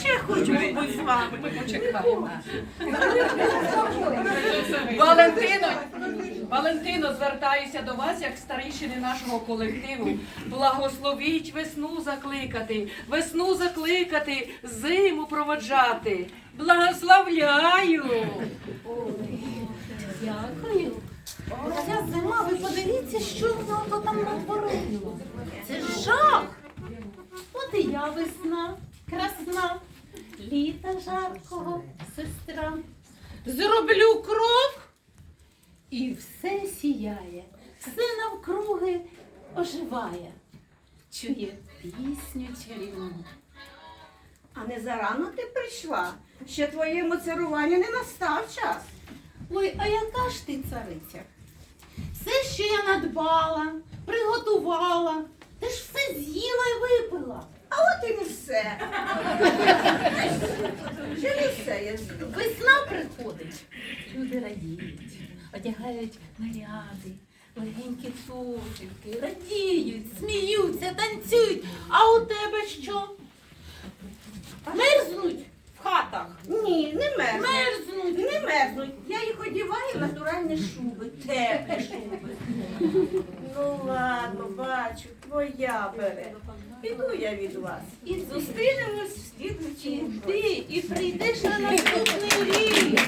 Ще хочу побути з вами. Валентино, Валентино, звертаюся до вас як старішини нашого колективу. Благословіть весну закликати, весну закликати, зиму проводжати. Благословляю! Дякую. Ця зима, ви подивіться, що там натворило. І я весна, красна, літа жаркого, сестра. Зроблю крок і все сіяє, все навкруги оживає. Чує пісню чарівну. А не зарано ти прийшла. Ще твоєму царуванню не настав час. Ой, а яка ж ти цариця? Все, що я надбала, приготувала, ти ж все з'їла й випила. А от і не все. Не все я з'їла. Весна приходить. Люди радіють, одягають наряди, легенькі туфельки, радіють, сміються, танцюють. А у тебе що? Мерзнуть в хатах. Ні, не мерзнуть. Мерзнуть. Не мерзнуть. Я їх одіваю в натуральні шуби, теплі шуби. Ну ладно, бачу, твоя бере. Піду я від вас. І зустрінемось в слідчому. Іди і прийдеш на наступний рік.